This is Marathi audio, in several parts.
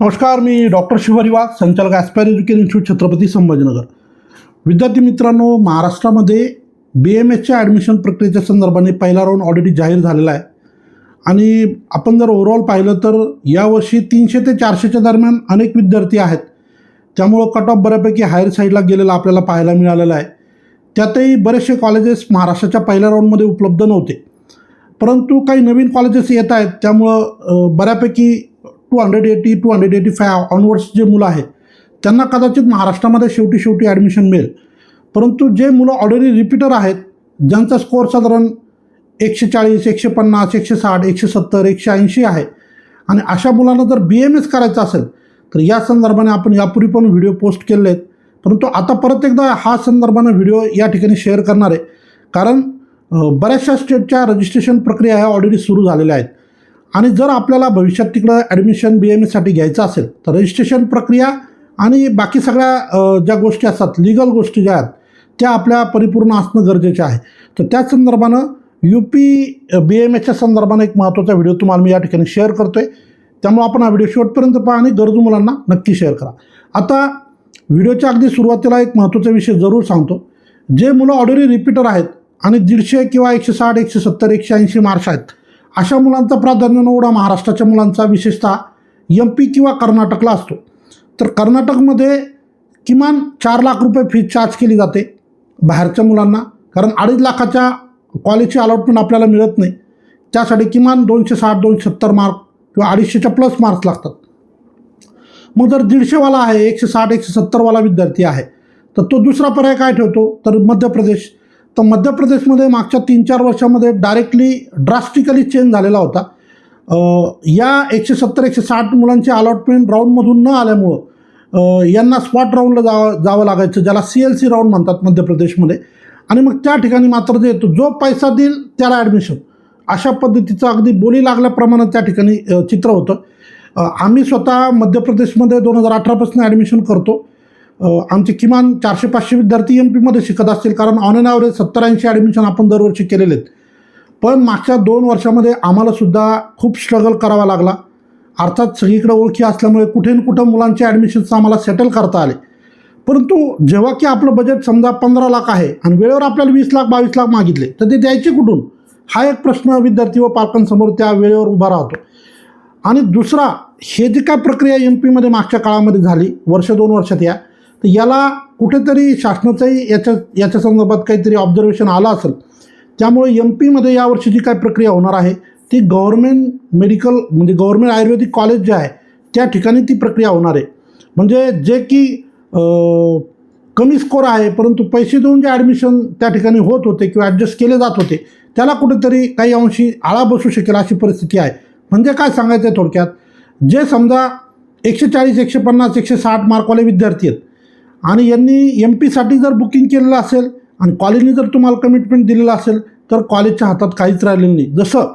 नमस्कार मी डॉक्टर शिवारी वाघ संचालक aspire education institute Chhatrapati Sambhajinagar. विद्यार्थी मित्रांनो महाराष्ट्रामध्ये बी एम एसच्या ॲडमिशन प्रक्रियेच्या संदर्भाने पहिला राऊंड ऑलरेडी जाहीर झालेला आहे. आणि आपण जर ओव्हरऑल पाहिलं तर यावर्षी तीनशे ते चारशेच्या दरम्यान अनेक विद्यार्थी आहेत. त्यामुळं कट ऑफ बऱ्यापैकी हायर साईडला गेलेला आपल्याला पाहायला मिळालेला आहे. त्यातही बरेचसे कॉलेजेस महाराष्ट्राच्या पहिल्या राऊंडमध्ये उपलब्ध नव्हते. परंतु काही नवीन कॉलेजेस येत आहेत. त्यामुळं बऱ्यापैकी two hundred eighty two hundred eighty five onwards जे मुलं आहेत त्यांना कदाचित महाराष्ट्रामध्ये शेवटी शेवटी ॲडमिशन मिळेल. परंतु जे मुलं ऑलरेडी रिपीटर आहेत ज्यांचा स्कोअर साधारण एकशे चाळीस एकशे पन्नास एकशे साठ एकशे सत्तर एकशे ऐंशी आहे आणि अशा मुलांना जर बी एम एस करायचं असेल तर या संदर्भाने आपण यापूर्वी पण व्हिडिओ पोस्ट केले आहेत. परंतु आता परत एकदा हा संदर्भानं व्हिडिओ या ठिकाणी शेअर करणार आहे. कारण बऱ्याचशा स्टेटच्या रजिस्ट्रेशन प्रक्रिया ह्या ऑलरेडी सुरू झालेल्या आहेत. आणि जर आपल्याला भविष्यात तिकडं ॲडमिशन बी एम एससाठी घ्यायचं असेल तर रजिस्ट्रेशन प्रक्रिया आणि बाकी सगळ्या ज्या गोष्टी असतात लिगल गोष्टी ज्या आहेत त्या आपल्या परिपूर्ण असणं गरजेचं आहे. तर त्या संदर्भानं यू पी बी एम एसच्या संदर्भानं एक महत्त्वाचा व्हिडिओ तुम्हाला मी या ठिकाणी शेअर करतो आहे त्यामुळे आपण हा व्हिडिओ शेवटपर्यंत पहा आणि गरजू मुलांना नक्की शेअर करा. आता व्हिडिओच्या अगदी सुरुवातीला एक महत्त्वाचा विषय जरूर सांगतो. जे मुलं ऑलरेडी रिपीटर आहेत आणि दीडशे किंवा एकशे साठ एकशे सत्तर एकशे ऐंशी मार्क्स आहेत अशा मुलांचा प्राधान्य निवडा महाराष्ट्राच्या मुलांचा विशेषतः एम पी किंवा कर्नाटकला असतो. तर कर्नाटकमध्ये किमान चार लाख रुपये फी चार्ज केली जाते बाहेरच्या मुलांना. कारण अडीच लाखाच्या कॉलेजची अलॉटमेंट आपल्याला मिळत नाही. त्यासाठी किमान दोनशे साठ दोनशे सत्तर मार्क किंवा अडीचशेच्या प्लस मार्क्स लागतात. मग जर दीडशेवाला आहे एकशे साठ एकशे सत्तरवाला विद्यार्थी आहे तर तो दुसरा पर्याय काय ठेवतो? तर मध्य प्रदेश. तर मध्य प्रदेशमध्ये मागच्या तीन चार वर्षामध्ये डायरेक्टली ड्रास्टिकली चेंज झालेला होता. या एकशे सत्तर एकशे साठ मुलांची अलॉटमेंट राऊंडमधून न आल्यामुळं यांना स्पॉट राऊंडला जावं जावं लागायचं ज्याला सी एल सी राऊंड म्हणतात मध्य प्रदेशमध्ये. आणि मग त्या ठिकाणी मात्र जे येतो जो पैसा देईल त्याला ॲडमिशन अशा पद्धतीचं अगदी बोली लागल्याप्रमाणे त्या ठिकाणी चित्र होतं. आम्ही स्वतः मध्य प्रदेशमध्ये दोन हजार अठरापासून ॲडमिशन करतो. आमचे किमान चारशे पाचशे विद्यार्थी एम पीमध्ये शिकत असतील कारण ऑन अँड ॲव्हरेज सत्तर ऐंशी ॲडमिशन आपण दरवर्षी केलेले आहेत पण मागच्या दोन वर्षामध्ये आम्हालासुद्धा खूप स्ट्रगल करावा लागला. अर्थात सगळीकडे ओळखी असल्यामुळे कुठे न कुठं मुलांचे ॲडमिशन्स आम्हाला सेटल करता आले. परंतु जेव्हा की आपलं बजेट समजा पंधरा लाख आहे आणि वेळेवर आपल्याला वीस लाख बावीस लाख मागितले तर ते द्यायचे कुठून? हा एक प्रश्न विद्यार्थी व पालकांसमोर त्या वेळेवर उभा राहतो. आणि दुसरा हे जी काय प्रक्रिया एम पीमध्ये मागच्या काळामध्ये झाली वर्ष दोन वर्षात या तर याला कुठेतरी शासनाचंही याच्या याच्या संदर्भात काहीतरी ऑब्झर्वेशन आलं असेल. त्यामुळे एम पीमध्ये यावर्षी जी काय प्रक्रिया होणार आहे ती गव्हर्मेंट मेडिकल म्हणजे गव्हर्मेंट आयुर्वेदिक कॉलेज जे आहे त्या ठिकाणी ती प्रक्रिया होणार आहे. म्हणजे जे की कमी स्कोर आहे परंतु पैसे देऊन जे ॲडमिशन त्या ठिकाणी होत होते किंवा ॲडजस्ट केले जात होते त्याला कुठेतरी काही अंशी आळा बसू शकेल अशी परिस्थिती आहे. म्हणजे काय सांगायचं आहे थोडक्यात? जे समजा एकशे चाळीस एकशे पन्नास एकशे साठ मार्कवाले विद्यार्थी आहेत आणि यांनी एम पीसाठी जर बुकिंग केलेलं असेल आणि कॉलेजने जर तुम्हाला कमिटमेंट दिलेलं असेल तर कॉलेजच्या हातात काहीच राहिलेलं नाही. जसं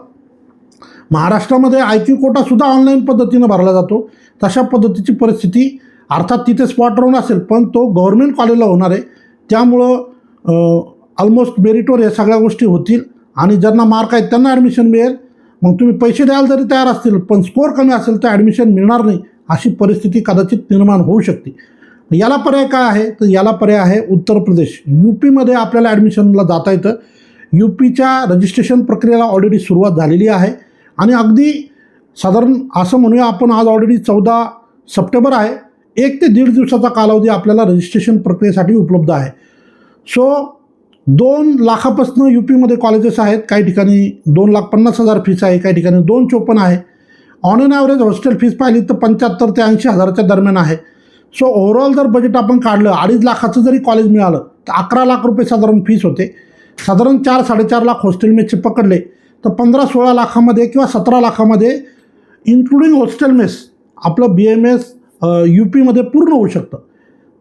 महाराष्ट्रामध्ये आय क्यू कोटासुद्धा ऑनलाईन पद्धतीनं भरला जातो. तशा पद्धतीची परिस्थिती अर्थात तिथे स्पॉट राहून असेल पण तो गव्हर्मेंट कॉलेजला होणार आहे. त्यामुळं ऑलमोस्ट मेरिटवर या सगळ्या गोष्टी होतील आणि ज्यांना मार्क आहेत त्यांना ॲडमिशन मिळेल. मग तुम्ही पैसे द्यायला जरी तयार असतील पण स्कोअर कमी असेल तर ॲडमिशन मिळणार नाही अशी परिस्थिती कदाचित निर्माण होऊ शकते. याला पर्याय काय आहे? तर याला पर्याय आहे उत्तर प्रदेश. यू पीमध्ये आपल्याला ॲडमिशनला जाता येतं. यू पीच्या रजिस्ट्रेशन प्रक्रियेला ऑलरेडी सुरुवात झालेली आहे. आणि अगदी साधारण असं म्हणूया आपण आज ऑलरेडी चौदा सप्टेंबर आहे. एक ते दीड दिवसाचा कालावधी आपल्याला रजिस्ट्रेशन प्रक्रियेसाठी उपलब्ध आहे. सो दोन लाखापासून यू पीमध्ये कॉलेजेस आहेत. काही ठिकाणी दोन लाख पन्नास हजार फीस आहे काही ठिकाणी दोन चोपन्न आहे. On an average hostel fees पाहिली तर पंच्याहत्तर ते ऐंशी हजाराच्या दरम्यान आहे. सो ओव्हरऑल जर बजेट आपण काढलं अडीच लाखाचं जरी कॉलेज मिळालं तर अकरा लाख रुपये साधारण फीस होते. साधारण चार साडेचार लाख हॉस्टेल मेसचे पकडले तर पंधरा सोळा लाखामध्ये किंवा सतरा लाखामध्ये इन्क्लुडिंग हॉस्टेल मेस आपलं बी एम एस यू पीमध्ये पूर्ण होऊ शकतं.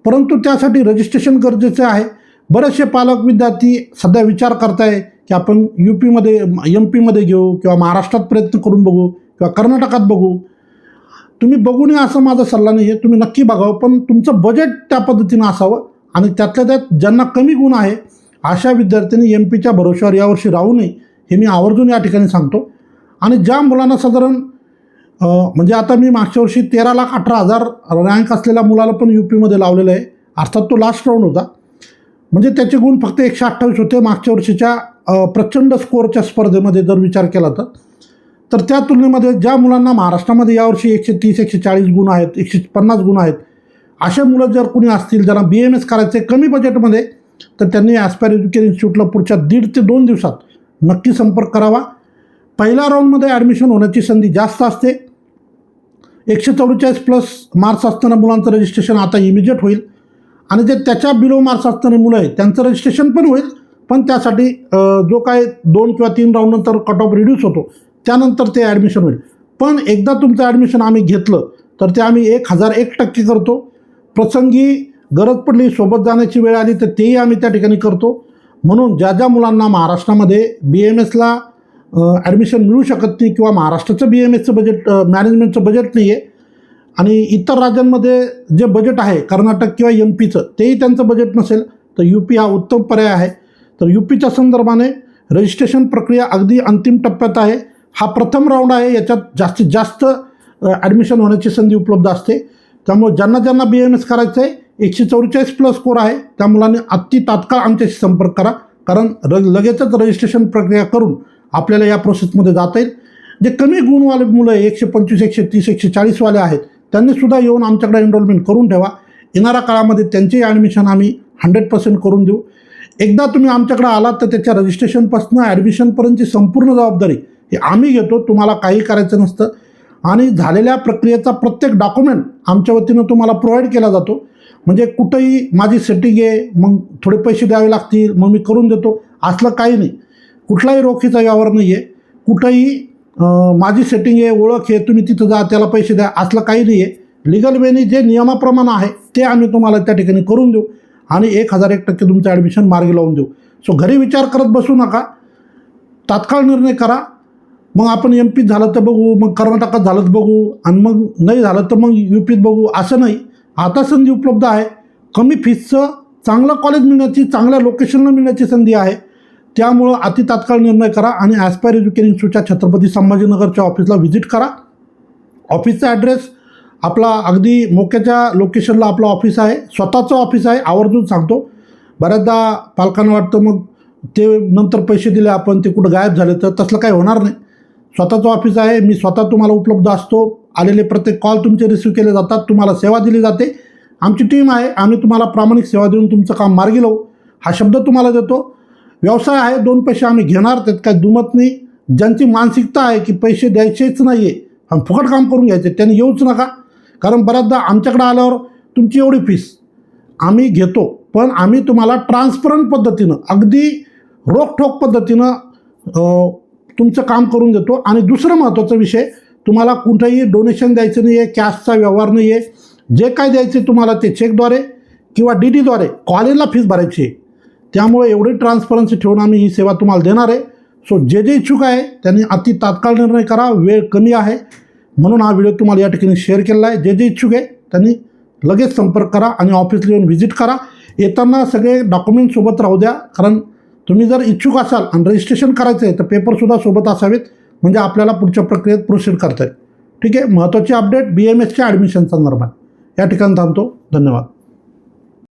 परंतु त्यासाठी रजिस्ट्रेशन गरजेचं आहे. बरेचसे पालक विद्यार्थी सध्या विचार करताय की आपण यू पीमध्ये एम पीमध्ये घेऊ किंवा महाराष्ट्रात प्रयत्न करून बघू किंवा कर्नाटकात बघू. तुम्ही बघू नये असं माझा सल्ला नाही आहे तुम्ही नक्की बघावं. पण तुमचं बजेट त्या पद्धतीनं असावं आणि त्यातल्या त्यात ज्यांना कमी गुण आहे अशा विद्यार्थ्यांनी एम पीच्या भरोश्यावर यावर्षी राहू नये हे मी आवर्जून या ठिकाणी सांगतो. आणि ज्या मुलांना साधारण म्हणजे आता मी मागच्या वर्षी तेरा लाख अठरा हजार रँक असलेल्या मुलाला पण यू पीमध्ये लावलेलं आहे. अर्थात तो लास्ट राऊंड होता. म्हणजे त्याचे गुण फक्त एकशे अठ्ठावीस होते. मागच्या वर्षीच्या प्रचंड स्कोअरच्या स्पर्धेमध्ये जर विचार केला तर. तर त्या तुलनेमध्ये ज्या मुलांना महाराष्ट्रामध्ये यावर्षी एकशे तीस एकशे चाळीस गुण आहेत एकशे पन्नास गुण आहेत असे मुलं जर कुणी असतील ज्यांना बी एम एस करायचे आहे कमी बजेटमध्ये तर त्यांनी ॲस्पायर एज्युकेशन इन्स्टिट्यूटला पुढच्या दीड ते दोन दिवसात नक्की संपर्क करावा. पहिल्या राऊंडमध्ये ॲडमिशन होण्याची संधी जास्त असते. एकशे चौवेचाळीस प्लस मार्क्स असताना मुलांचं रजिस्ट्रेशन आता इमिजिएट होईल. आणि जे त्याच्या बिलो मार्क्स असताना मुलं आहेत त्यांचं रजिस्ट्रेशन पण होईल. पण त्यासाठी जो काय दोन किंवा तीन राऊंडनंतर कट ऑफ रिड्यूस होतो त्यानंतर ते ॲडमिशन होईल. पण एकदा तुमचं ॲडमिशन आम्ही घेतलं तर ते आम्ही एक हजार एक टक्के करतो. प्रसंगी गरज पडली सोबत जाण्याची वेळ आली तर तेही आम्ही त्या ठिकाणी करतो. म्हणून ज्या ज्या मुलांना महाराष्ट्रामध्ये बी एम एसला ॲडमिशन मिळू शकत नाही किंवा महाराष्ट्राचं बी एम एसचं बजेट मॅनेजमेंटचं बजेट नाही आहे आणि इतर राज्यांमध्ये जे बजेट आहे कर्नाटक किंवा एम पीचं तेही त्यांचं बजेट नसेल तर यू पी हा उत्तम पर्याय आहे. तर यू पीच्या संदर्भाने रजिस्ट्रेशन प्रक्रिया अगदी अंतिम टप्प्यात आहे. हा प्रथम राऊंड आहे याच्यात जास्तीत जास्त ॲडमिशन होण्याची संधी उपलब्ध असते. त्यामुळे ज्यांना ज्यांना बी एम एस करायचं आहे एकशे चौवेचाळीस प्लस स्कोर आहे त्या मुलांनी अति तात्काळ आमच्याशी संपर्क करा. कारण र लगेचच रजिस्ट्रेशन प्रक्रिया करून आपल्याला या प्रोसेसमध्ये जाता येईल. जे कमी गुणवाले मुलं एकशे पंचवीस एकशे तीस एकशे चाळीसवाले आहेत त्यांनीसुद्धा येऊन आमच्याकडे एनरोलमेंट करून ठेवा. येणाऱ्या काळामध्ये त्यांचेही ॲडमिशन आम्ही हंड्रेड पर्सेंट करून देऊ. एकदा तुम्ही आमच्याकडे आलात तर त्याच्या रजिस्ट्रेशनपासून ॲडमिशनपर्यंतची संपूर्ण जबाबदारी हे आम्ही घेतो तुम्हाला काही करायचं नसतं. आणि झालेल्या प्रक्रियेचा प्रत्येक डॉक्युमेंट आमच्या वतीनं तुम्हाला प्रोव्हाइड केला जातो. म्हणजे कुठंही माझी सेटिंग आहे मग थोडे पैसे द्यावे लागतील मग मी करून देतो. असलं काही नाही. कुठलाही रोखीचा व्यवहार नाही आहे कुठंही माझी सेटिंग आहे ओळख आहे तुम्ही तिथं जा त्याला पैसे द्या असलं काही नाही आहे लिगल वेनी जे नियमाप्रमाणे आहे ते आम्ही तुम्हाला त्या ठिकाणी करून देऊ. आणि एक हजार एक टक्के तुमचं ॲडमिशन मार्गी लावून देऊ. सो घरी विचार करत बसू नका. तात्काळ निर्णय करा. मग आपण एम पीत झालं तर बघू मग कर्नाटकात झालं तर बघू आणि मग नाही झालं तर मग यू पीत बघू असं नाही. आता संधी उपलब्ध आहे. कमी फीसचं चांगलं कॉलेज मिळण्याची चांगल्या लोकेशनला मिळण्याची संधी आहे. त्यामुळं अति तात्काळ निर्णय करा आणि ॲस्पायर एज्युकेशन इन्स्टिट्यूटच्या छत्रपती संभाजीनगरच्या ऑफिसला व्हिजिट करा. ऑफिसचा ॲड्रेस आपला अगदी मोक्याच्या लोकेशनला आपलं ऑफिस आहे. स्वतःचं ऑफिस आहे आवर्जून सांगतो. बऱ्याचदा पालकांना वाटतं मग ते नंतर पैसे दिले आपण ते कुठं गायब झाले तर तसलं काही होणार नाही. स्वतःचं ऑफिस आहे मी स्वतः तुम्हाला उपलब्ध असतो. आलेले प्रत्येक कॉल तुमचे रिसिव्ह केले जातात तुम्हाला सेवा दिली जाते. आमची टीम आहे आम्ही तुम्हाला प्रामाणिक सेवा देऊन तुमचं काम मार्गी लावू. हा शब्द तुम्हाला देतो. व्यवसाय आहे दोन पैसे आम्ही घेणार त्यात काय दुमत नाही. ज्यांची मानसिकता आहे की पैसे द्यायचेच नाही आहे आणि फुकट काम करून घ्यायचे त्यांनी येऊच नका. कारण बऱ्याचदा आमच्याकडे आल्यावर तुमची एवढी फीस आम्ही घेतो. पण आम्ही तुम्हाला ट्रान्सपरंट पद्धतीनं अगदी रोखठोक पद्धतीनं तुमचं काम करून देतो. आणि दुसरं महत्त्वाचा विषय तुम्हाला कुठंही डोनेशन द्यायचं नाही आहे कॅशचा व्यवहार नाही आहे जे काय द्यायचे तुम्हाला ते चेकद्वारे किंवा डी डीद्वारे कॉलेजला फीस भरायची आहे. त्यामुळे एवढी ट्रान्सपरन्सी ठेवून आम्ही ही सेवा तुम्हाला देणार आहे. सो जे जे इच्छुक आहे त्यांनी अति तात्काळ निर्णय करा वेळ कमी आहे. म्हणून हा व्हिडिओ तुम्हाला या ठिकाणी शेअर केलेला आहे. जे जे इच्छुक आहे त्यांनी लगेच संपर्क करा आणि ऑफिसला येऊन व्हिजिट करा. येताना सगळे डॉक्युमेंट सोबत राहू द्या कारण तुम्ही जर इच्छुक असाल आणि रजिस्ट्रेशन करायचं आहे तर पेपरसुद्धा सोबत असावेत. म्हणजे आपल्याला पुढच्या प्रक्रियेत प्रोसीड करता येईल. ठीक आहे? महत्त्वाची अपडेट बी एम एसच्या ॲडमिशन संदर्भात. या ठिकाणी थांबतो. धन्यवाद.